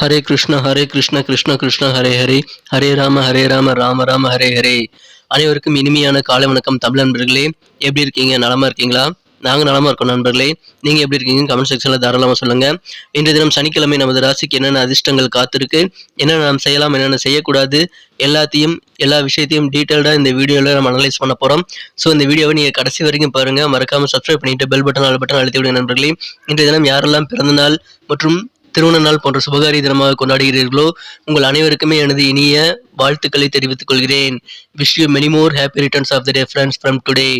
ஹரே கிருஷ்ண ஹரே கிருஷ்ண கிருஷ்ண கிருஷ்ண ஹரே ஹரே. ஹரே ராம ஹரே ராம ராம ராம ஹரே ஹரே. அனைவருக்கும் இனிமையான காலை வணக்கம் தமிழ் நண்பர்களே. எப்படி இருக்கீங்க? நலமா இருக்கீங்களா? நாங்கள் நலமா இருக்கோம் நண்பர்களே. நீங்கள் எப்படி இருக்கீங்க கமெண்ட் செக்ஷனில் தாராளமாக சொல்லுங்க. இன்றைய தினம் சனிக்கிழமை நமது ராசிக்கு என்னென்ன அதிர்ஷ்டங்கள் காத்திருக்கு? என்னென்ன நாம் செய்யலாம் என்னென்ன செய்யக்கூடாது? எல்லாத்தையும் எல்லா விஷயத்தையும் டீட்டெயில்டாக இந்த வீடியோவில் நம்ம அனலைஸ் பண்ண போகிறோம் ஸோ இந்த வீடியோவை நீங்கள் கடைசி வரைக்கும் பாருங்கள் மறக்காமல் சப்ஸ்கிரைப் பண்ணிட்டு பெல் பட்டன் ஆல் பட்டன் அழுத்தி விடுங்க நண்பர்களே. இன்றைய தினம் யாரெல்லாம் பிறந்த நாள் மற்றும் திருமண நாள் போன்ற சுபகாரிய தினமாக கொண்டாடுகிறீர்களோ உங்கள் அனைவருக்குமே எனது இனிய வாழ்த்துக்களை தெரிவித்துக் கொள்கிறேன். Wish you many more happy returns of the day friends from today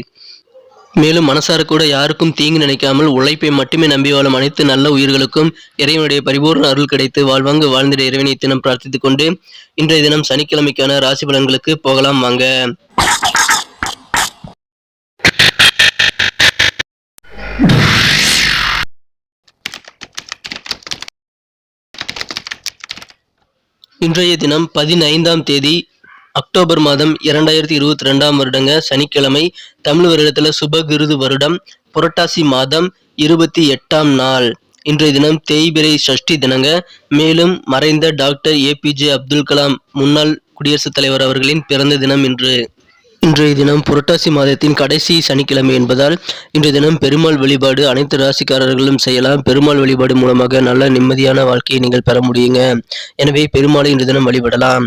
மேலும் மனசார கூட யாருக்கும் தீங்கு நினைக்காமல் உழைப்பை மட்டுமே நம்பி வாழும் அனைத்து நல்ல உயிர்களுக்கும் இறைவனுடைய பரிபூர்ண அருள் கிடைத்து வாழ்வாங்கு வாழ்ந்திட இறைவனை தினம் பிரார்த்தித்துக் கொண்டு இன்றைய தினம் சனிக்கிழமைக்கான ராசி பலன்களுக்கு போகலாம் வாங்க. இன்றைய தினம் பதினைந்தாம் தேதி அக்டோபர் மாதம் இரண்டாயிரத்தி இருபத்தி ரெண்டாம் வருடங்க சனிக்கிழமை தமிழ் வருடத்தில் சுபகிருது வருடம் புரட்டாசி மாதம் இருபத்தி எட்டாம் நாள். இன்றைய தினம் தேய்பிரை சஷ்டி தினங்க மேலும் மறைந்த டாக்டர் ஏபிஜே அப்துல் கலாம் முன்னாள் குடியரசுத் தலைவர் அவர்களின் பிறந்த தினம் இன்று. இன்றைய தினம் புரட்டாசி மாதத்தின் கடைசி சனிக்கிழமை என்பதால் இன்றைய தினம் பெருமாள் வழிபாடு அனைத்து ராசிக்காரர்களும் செய்யலாம். பெருமாள் வழிபாடு மூலமாக நல்ல நிம்மதியான வாழ்க்கையை நீங்கள் பெற முடியுங்க. எனவே பெருமாளை இன்றைய தினம் வழிபடலாம்.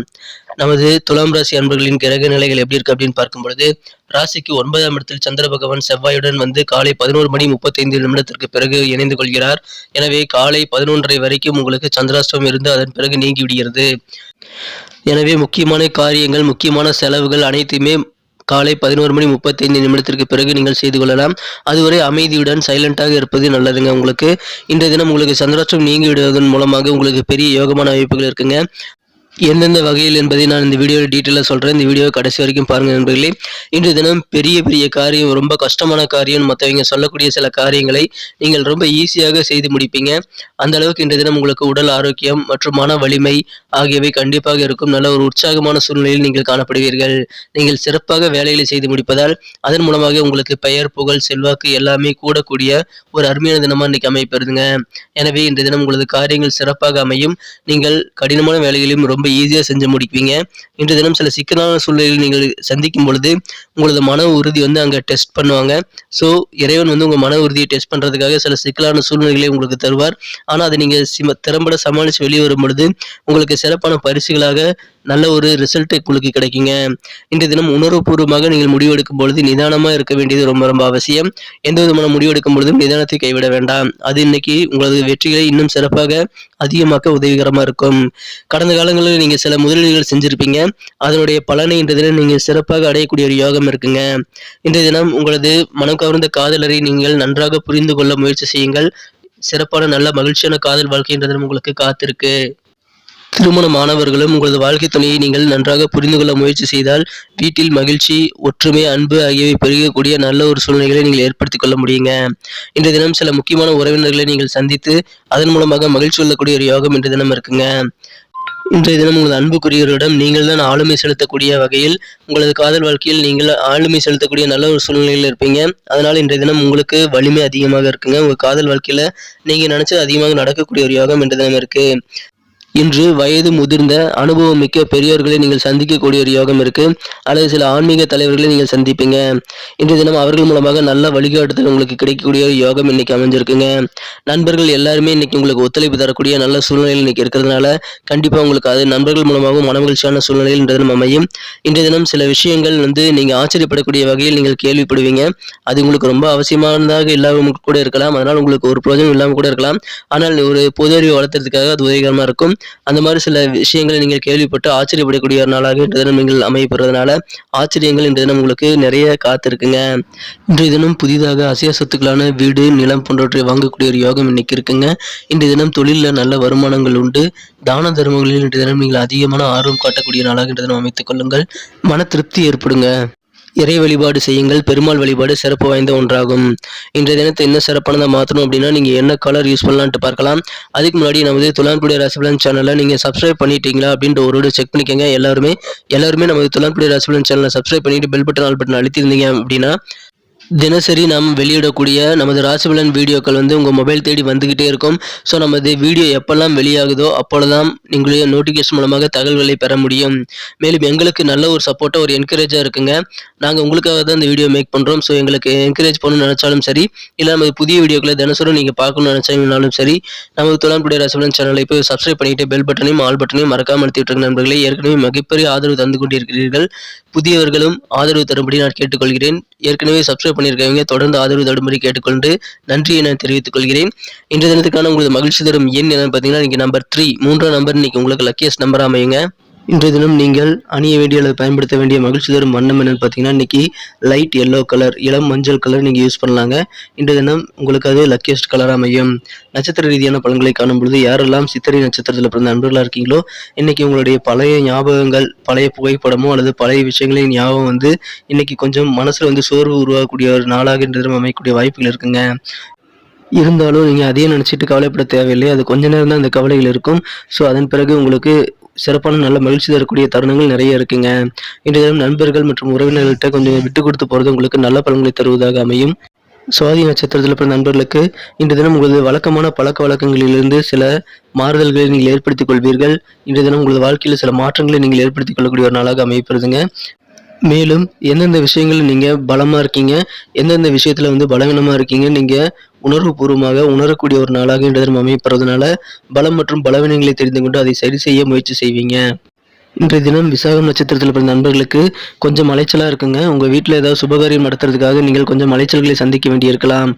நமது துலாம் ராசி அன்பர்களின் கிரக நிலைகள் எப்படி இருக்கு அப்படின்னு பார்க்கும் பொழுது ராசிக்கு ஒன்பதாம் இடத்தில் சந்திர பகவான் செவ்வாயுடன் வந்து காலை பதினோரு மணி முப்பத்தைந்து நிமிடத்திற்கு பிறகு இணைந்து கொள்கிறார். எனவே காலை பதினொன்றரை வரைக்கும் உங்களுக்கு சந்திராஷ்டமம் இருந்து அதன் பிறகு நீங்கி விடுகிறது. எனவே முக்கியமான காரியங்கள் முக்கியமான செலவுகள் அனைத்தையுமே காலை பதினோரு மணி முப்பத்தைந்து நிமிடத்திற்கு பிறகு நீங்கள் செய்து கொள்ளலாம். அதுவரை அமைதியுடன் சைலண்டாக இருப்பது நல்லதுங்க உங்களுக்கு. இன்றைய தினம் உங்களுக்கு சந்திராஷ்டம் நீங்கி விடுவதன் மூலமாக உங்களுக்கு பெரிய யோகமான அமைப்புகள் இருக்குங்க. எந்தெந்த வகையில் என்பதை நான் இந்த வீடியோவில் டீட்டெயிலாக சொல்கிறேன் இந்த வீடியோ கடைசி வரைக்கும் பாருங்கள் நண்பர்களே. இன்று தினம் பெரிய பெரிய காரியம் ரொம்ப கஷ்டமான காரியம் மற்றவங்க சொல்லக்கூடிய சில காரியங்களை நீங்கள் ரொம்ப ஈஸியாக செய்து முடிப்பீங்க. அந்த அளவுக்கு இன்று தினம் உங்களுக்கு உடல் ஆரோக்கியம் மற்றும் மன வலிமை ஆகியவை கண்டிப்பாக இருக்கும். நல்ல ஒரு உற்சாகமான சூழ்நிலையில் நீங்கள் காணப்படுவீர்கள். நீங்கள் சிறப்பாக வேலைகளை செய்து முடிப்பதால் அதன் மூலமாக உங்களுக்கு பெயர் புகழ் செல்வாக்கு எல்லாமே கூடக்கூடிய ஒரு அருமையான தினமாக இன்னைக்கு அமைப்பெறுதுங்க எனவே இன்று தினம் உங்களது காரியங்கள் சிறப்பாக அமையும். நீங்கள் கடினமான வேலைகளையும் ரொம்ப ஈஸியாக செஞ்சு முடிப்பீங்க. இன்று தினம் சில சிக்கலான சூழ்நிலையில் நீங்கள் சந்திக்கும் பொழுது உங்களது மன உறுதி வந்து அங்கே டெஸ்ட் பண்ணுவாங்க. ஸோ இறைவன் வந்து உங்கள் மன உறுதியை டெஸ்ட் பண்ணுறதுக்காக சில சிக்கலான சூழ்நிலைகளை உங்களுக்கு தருவார். ஆனால் அதை நீங்கள் சிம திறம்பட சமாளித்து வெளியே வரும் பொழுது உங்களுக்கு சிறப்பான பரிசுகளாக நல்ல ஒரு ரிசல்ட் உங்களுக்கு கிடைக்குங்க. இன்றைய தினம் உணர்வுபூர்வமாக நீங்கள் முடிவெடுக்கும் பொழுது நிதானமாக இருக்க வேண்டியது ரொம்ப ரொம்ப அவசியம். எந்த விதமான முடிவெடுக்கும் பொழுதும் நிதானத்தை கைவிட வேண்டாம். அது இன்னைக்கு உங்களது வெற்றிகளை இன்னும் சிறப்பாக அதிகமாக்க உதவிகரமாக இருக்கும். கடந்த காலங்களில் நீங்கள் சில முதலீடுகள் செஞ்சிருப்பீங்க. அதனுடைய பலனை இன்றைய தினம் நீங்கள் சிறப்பாக அடையக்கூடிய ஒரு யோகம் இருக்குங்க. இன்றைய தினம் உங்களது மனம் கவர்ந்த காதலரை நீங்கள் நன்றாக புரிந்து கொள்ள முயற்சி செய்யுங்கள். சிறப்பான நல்ல மகிழ்ச்சியான காதல் வாழ்க்கை இன்றைய உங்களுக்கு காத்திருக்கு. திருமணமானவர்களும் உங்களது வாழ்க்கை துணையை நீங்கள் நன்றாக புரிந்து கொள்ள முயற்சி செய்தால் வீட்டில் மகிழ்ச்சி ஒற்றுமை அன்பு ஆகியவை பெருகக்கூடிய நல்ல ஒரு சூழ்நிலைகளை நீங்கள் ஏற்படுத்திக் கொள்ள முடியுங்க. இன்றைய தினம் சில முக்கியமான உறவினர்களை நீங்கள் சந்தித்து அதன் மூலமாக மகிழ்ச்சி கொள்ளக்கூடிய ஒரு யோகம் இன்றைய தினம் இருக்குங்க. இன்றைய தினம் உங்களது அன்புக்குரியவரிடம் நீங்கள் தான் ஆளுமை செலுத்தக்கூடிய வகையில் உங்களது காதல் வாழ்க்கையில் நீங்கள் ஆளுமை செலுத்தக்கூடிய நல்ல ஒரு சூழ்நிலையில் இருப்பீங்க. அதனால் இன்றைய தினம் உங்களுக்கு வலிமை அதிகமாக இருக்குங்க. உங்கள் காதல் வாழ்க்கையில் நீங்கள் நினச்சது அதிகமாக நடக்கக்கூடிய ஒரு யோகம் இன்றைய தினம் இருக்குது இன்று வயது முதிர்ந்த அனுபவம் மிக்க பெரியோர்களை நீங்கள் சந்திக்கக்கூடிய ஒரு யோகம் இருக்கு. அல்லது சில ஆன்மீக தலைவர்களை நீங்கள் சந்திப்பீங்க. இன்றைய தினம் அவர்கள் மூலமாக நல்ல வழிகாட்டுதல் உங்களுக்கு கிடைக்கக்கூடிய ஒரு யோகம் இன்னைக்கு அமைஞ்சிருக்குங்க. நண்பர்கள் எல்லாருமே இன்னைக்கு உங்களுக்கு ஒத்துழைப்பு தரக்கூடிய நல்ல சூழ்நிலையில் இன்னைக்கு இருக்கிறதுனால கண்டிப்பா உங்களுக்கு அது நண்பர்கள் மூலமாகவும் மனமகிழ்ச்சியான சூழ்நிலையில் இன்றைய தினம் அமையும். இன்றைய தினம் சில விஷயங்கள் வந்து நீங்க ஆச்சரியப்படக்கூடிய வகையில் நீங்கள் கேள்விப்படுவீங்க. அது உங்களுக்கு ரொம்ப அவசியமானதாக இல்லாமல் கூட இருக்கலாம். அதனால் உங்களுக்கு ஒரு பிரோஜனம் இல்லாமல் கூட இருக்கலாம். ஆனால் ஒரு பொது அறிவை வளர்த்துறதுக்காக அது உதவிகரமா இருக்கும். அந்த மாதிரி சில விஷயங்களை நீங்கள் கேள்விப்பட்டு ஆச்சரியப்படக்கூடிய ஒரு நாளாக இன்று தினம் நீங்கள் அமையப்படுறதுனால ஆச்சரியங்கள் இன்று தினம் உங்களுக்கு நிறைய காத்திருக்குங்க. இன்றைய தினம் புதிதாக அசைய சொத்துக்களான வீடு நிலம் போன்றவற்றை வாங்கக்கூடிய ஒரு யோகம் இன்னைக்கு இருக்குங்க. இன்றைய தினம் தொழிலில் நல்ல வருமானங்கள் உண்டு. தான தர்மங்களில் இன்றைய தினம் நீங்கள் அதிகமான ஆர்வம் காட்டக்கூடிய நாளாக இன்றைய தினம் அமைத்துக் கொள்ளுங்கள். மன திருப்தி ஏற்படுங்க. இறை வழிபாடு செய்யுங்கள். பெருமாள் வழிபாடு சிறப்பு வாய்ந்த ஒன்றாகும். இன்றைய தினத்தை என்ன சிறப்பானதாக மாற்றணும் அப்படின்னா நீங்கள் என்ன கலர் யூஸ் பண்ணலான்ட்டு பார்க்கலாம். அதுக்கு முன்னாடி நமது துலான்புடைய ராசிபலன் சேனலை நீங்கள் சப்ஸ்கிரைப் பண்ணிட்டீங்களா அப்படின்ற ஒரு செக் பண்ணிக்கோங்க. எல்லாருமே எல்லாருமே நமது துலான்புடைய ராசிபலன் சேனலை சப்ஸ்கிரைப் பண்ணிட்டு பெல் பட்டன் ஆல் பட்டன் அழுத்திருந்தீங்க அப்படின்னா தினசரி நாம் வெளியிடக்கூடிய நமது ராசிபலன் வீடியோக்கள் வந்து உங்கள் மொபைல் தேடி வந்துக்கிட்டே இருக்கும். ஸோ நமது வீடியோ எப்போல்லாம் வெளியாகுதோ அப்பொழுதுதான் எங்களுடைய நோட்டிஃபிகேஷன் மூலமாக தகவல்களை பெற முடியும். மேலும் எங்களுக்கு நல்ல ஒரு சப்போர்ட்டாக ஒரு என்கரேஜாக இருக்குங்க. நாங்கள் உங்களுக்காக தான் இந்த வீடியோ மேக் பண்ணுறோம் ஸோ எங்களுக்கு என்கரேஜ் பண்ணணும்னு நினச்சாலும் சரி இல்லை நமது புதிய வீடியோக்களை தினசரி நீங்கள் பார்க்கணும்னு நினச்சாலும் சரி நமது துலான்புடைய ராசிபலன் சேனலை போய் சப்ஸ்கிரைப் பண்ணிட்டு பெல் பட்டனையும் ஆல் பட்டனையும் மறக்காமல் எடுத்துகிட்டு இருக்க நண்பர்களே. ஏற்கனவே மிகப்பெரிய ஆதரவு தந்து கொண்டிருக்கிறீர்கள். புதியவர்களும் ஆதரவு தரும்படி நான் கேட்டுக்கொள்கிறேன். ஏற்கனவே சப்ஸ்கிரைப் பண்ணியிருக்கவங்க தொடர்ந்து ஆதரவு தடுமுறை கேட்டுக்கொண்டு நன்றியை நான் தெரிவித்துக் கொள்கிறேன். இன்றைய தினத்துக்கான உங்களுக்கு மகிழ்ச்சி தரும் எண் என்னன்னு பார்த்தீங்கன்னா இன்னைக்கு நம்பர் த்ரீ மூன்றாம் நம்பர் இன்னைக்கு உங்களுக்கு லக்கியஸ்ட் நம்பர் அமையுங்க. இன்றைய தினம் நீங்கள் அணிய வேண்டிய அல்லது பயன்படுத்த வேண்டிய மகிழ்ச்சி தரும் வண்ணம் என்னன்னு பார்த்தீங்கன்னா இன்னைக்கு லைட் எல்லோ கலர் இளம் மஞ்சள் கலர் நீங்கள் யூஸ் பண்ணலாங்க. இன்றைய தினம் உங்களுக்கு அது லக்கியஸ்ட் கலர் அமையும். நட்சத்திர ரீதியான பலன்களை காணும் பொழுது யாரெல்லாம் சித்திரை நட்சத்திரத்தில் பிறந்த நண்பர்களாக இருக்கீங்களோ இன்னைக்கு உங்களுடைய பழைய ஞாபகங்கள் பழைய புகைப்படமோ அல்லது பழைய விஷயங்களின் ஞாபகம் வந்து இன்னைக்கு கொஞ்சம் மனசில் வந்து சோர்வு உருவாகக்கூடிய ஒரு நாளாக இன்றைய தினம் அமையக்கூடிய வாய்ப்புகள் இருக்குங்க. இருந்தாலும் நீங்கள் அதையே நினச்சிட்டு கவலைப்பட தேவையில்லை. அது கொஞ்ச நேரம் தான் அந்த கவலைகள் இருக்கும். ஸோ அதன் பிறகு உங்களுக்கு சிறப்பான நல்ல மகிழ்ச்சி தரக்கூடிய தருணங்கள் நிறைய இருக்குங்க. இன்றைய தினம் நண்பர்கள் மற்றும் உறவினர்கள்ட்ட கொஞ்சம் விட்டு கொடுத்து போகிறது உங்களுக்கு நல்ல பலன்களை தருவதாக அமையும். சுவாதி நட்சத்திரத்தில் பிறந்த நண்பர்களுக்கு இன்று தினம் உங்களது வழக்கமான பழக்க வழக்கங்களிலிருந்து சில மாறுதல்களை நீங்கள் ஏற்படுத்திக் கொள்வீர்கள். இன்றைய தினம் உங்களது வாழ்க்கையில் சில மாற்றங்களை நீங்கள் ஏற்படுத்திக் கொள்ளக்கூடிய ஒரு நாளாக அமையப்படுதுங்க மேலும் எந்தெந்த விஷயங்கள் நீங்கள் பலமாக இருக்கீங்க எந்தெந்த விஷயத்தில் வந்து பலவீனமாக இருக்கீங்க நீங்கள் உணர்வுபூர்வமாக உணரக்கூடிய ஒரு நாளாக இன்றைய தினம் அமையப்படுறதுனால பலம் மற்றும் பலவீனங்களை தெரிந்து கொண்டு அதை சரி செய்ய முயற்சி செய்வீங்க. இன்றைய தினம் விசாகம் நட்சத்திரத்தில் பிறந்த நண்பர்களுக்கு கொஞ்சம் அலைச்சலாக இருக்குங்க. உங்கள் வீட்டில் ஏதாவது சுபகாரியம் நடத்துறதுக்காக நீங்கள் கொஞ்சம் அலைச்சல்களை சந்திக்க வேண்டியிருக்கலாம்.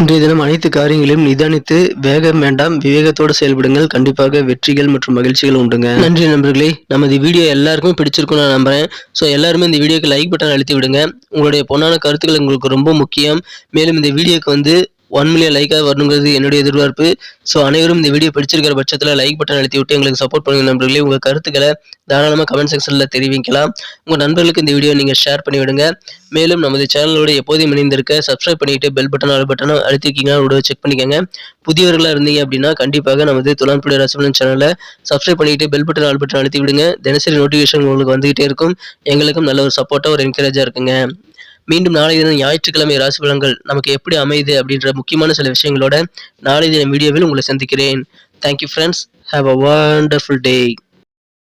இன்றைய தினம் அனைத்து காரியங்களையும் நிதானித்து வேகம் வேண்டாம் விவேகத்தோடு செயல்படுங்கள். கண்டிப்பாக வெற்றிகள் மற்றும் மகிழ்ச்சிகள் உண்டுங்க. நன்றி நண்பர்களே. நமது வீடியோ எல்லாருக்குமே பிடிச்சிருக்கும் நான் நம்புறேன். ஸோ எல்லாருமே இந்த வீடியோக்கு லைக் பட்டன் அழுத்தி விடுங்க. உங்களுடைய பொன்னான கருத்துக்கள் உங்களுக்கு ரொம்ப முக்கியம். மேலும் இந்த வீடியோக்கு வந்து ஒன் மில்லியன் லைக்காக வரணுங்கிறது என்னுடைய எதிர்பார்ப்பு. ஸோ அனைவரும் இந்த வீடியோ பிடிச்சிருக்கிற பட்சத்தில் லைக் பட்டன் அழுத்தி விட்டு எங்களுக்கு சப்போர்ட் பண்ணுங்க நண்பர்களே. உங்கள் கருத்துக்களை தாராளமாக கமெண்ட் செக்ஷனில் தெரிவிக்கலாம். உங்கள் நண்பர்களுக்கு இந்த வீடியோ நீங்கள் ஷேர் பண்ணிவிடுங்க மேலும் நமது சேனலோட எப்போதையும் இணைந்திருக்க சப்ஸ்கிரைப் பண்ணிட்டு பெல் பட்டன் ஆல் பட்டனும் அழுத்திக்கிங்கன்னா செக் பண்ணிக்கோங்க. புதியவர்களாக இருந்தீங்க அப்படின்னா கண்டிப்பாக நமது துலான்புடைய ரசமலன் சேனலை சப்ஸ்கிரைப் பண்ணிட்டு பெல் பட்டன் ஆல் பட்டன் அழுத்தி விடுங்க. தினசரி நோட்டிஃபிகேஷன் உங்களுக்கு வந்துகிட்டே இருக்கும். எங்களுக்கும் நல்ல ஒரு சப்போர்ட்டாக ஒரு என்கரேஜாக இருக்குங்க. மீண்டும் நாளை தினம் ஞாயிற்றுக்கிழமை ராசி பலன்கள் நமக்கு எப்படி அமையுது அப்படின்ற முக்கியமான சில விஷயங்களோட நாளை தினம் வீடியோவில் உங்களை சந்திக்கிறேன். Thank you friends have a wonderful day